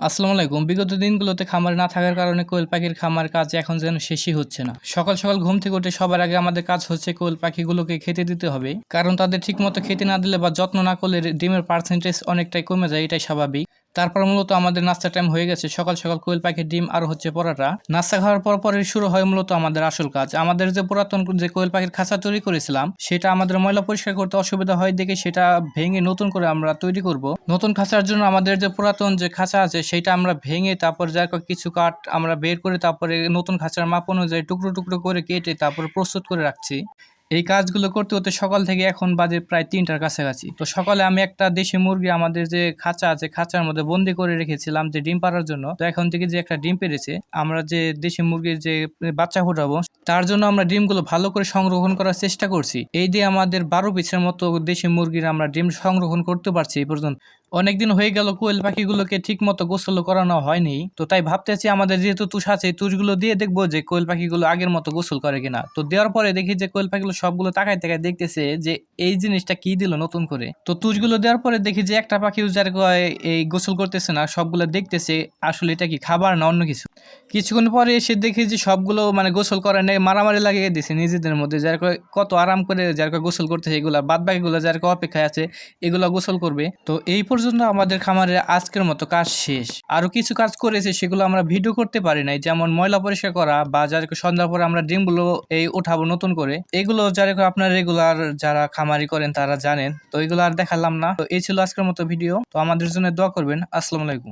আসসালামু আলাইকুম। বিগত দিনগুলোতে খামার না থাকার কারণে কোয়েল পাখির খামার কাজ এখন যেন শেষই হচ্ছে না। সকাল সকাল ঘুম থেকে উঠে সবার আগে আমাদের কাজ হচ্ছে কোয়েল পাখিগুলোকে খেতে দিতে হবে। কারণ তাদের ঠিকমতো খেতে না দিলে বা যত্ন না করলে ডিমের পার্সেন্টেজ অনেকটাই কমে যায়, এটাই স্বাভাবিক। তারপর মূলত আমাদের নাস্তা টাইম হয়ে গেছে। সকাল সকাল কোয়েল পাখির ডিম আর হচ্ছে পরাটা। নাস্তা খাওয়ার পর পরই শুরু হয় মূলত আমাদের আসল কাজ। আমাদের যে পুরাতন যে কোয়েল পাখির খাঁচা তৈরি করেছিলাম, সেটা আমাদের ময়লা পরিষ্কার করতে অসুবিধা হয়, দেখে সেটা ভেঙে নতুন করে আমরা তৈরি করব। নতুন খাঁচার জন্য আমাদের যে পুরাতন যে খাঁচা আছে, সেটা আমরা ভেঙে তারপর যার কিছু কাঠ আমরা বের করে তারপরে নতুন খাঁচার মাপ অনুযায়ী টুকরো টুকরো করে কেটে তারপর প্রস্তুত করে রাখছি। এই কাজগুলো করতে করতে সকাল থেকে এখন বাজে প্রায় তিনটার কাছাকাছি। তো সকালে আমি একটা দেশি মুরগি আমাদের যে খাঁচা আছে, খাঁচার মধ্যে বন্দি করে রেখেছিলাম যে ডিম পাড়ার জন্য। তো এখন থেকে যে একটা ডিম পেরেছে আমরা যে দেশি মুরগির যে বাচ্চা ফোটাবো, তার জন্য আমরা ডিমগুলো ভালো করে সংরক্ষণ করার চেষ্টা করছি। এই দিয়ে আমাদের বারো পিসের মতো দেশি মুরগির আমরা ডিম সংরক্ষণ করতে পারছি এই পর্যন্ত। অনেকদিন হয়ে গেল, কোয়েল পাখিগুলোকে ঠিক মতো গোসল করানো হয়নি। তো তাই ভাবতেছি আমাদের যেহেতু তুষ আছে তুষগুলো দিয়ে দেখব যে কোয়েল পাখিগুলো আগের মতো গোসল করে কিনা। তো দেওয়ার পরে দেখি যে কোয়েল পাখিগুলো সবগুলো তাকাই তাকায় দেখতেছে যে এই জিনিসটা কি দিল নতুন করে। তো তুষগুলো দেওয়ার পরে দেখি যে একটা পাখি যার এই গোসল করতেছে না, সবগুলো দেখতেছে আসলে এটা কি খাবার না অন্য কিছু। কিছুক্ষণ পরে এসে দেখি যে সবগুলো মানে গোসল করে নেই মারামারি লাগিয়ে দিছে নিজেদের মধ্যে, যার কত আরাম করে যার গোসল করতেছে এগুলা বাদ বাকিগুলো যার অপেক্ষায় আছে, এগুলো গোসল করবে। তো এই পর্যন্ত আমাদের খামারে আজকের মতো কাজ শেষ। আরও কিছু কাজ করেছে সেগুলো আমরা ভিডিও করতে পারি নাই, যেমন ময়লা পরিষ্কার করা বা যার সন্ধ্যার পরে আমরা ডিমগুলো এই উঠাবো নতুন করে। এগুলো যারা আপনার রেগুলার যারা খামারি করেন তারা জানেন, তো এগুলো আর দেখালাম না। তো এই ছিল আজকের মতো ভিডিও, তো আমাদের জন্য দোয়া করবেন। আসসালামু আলাইকুম।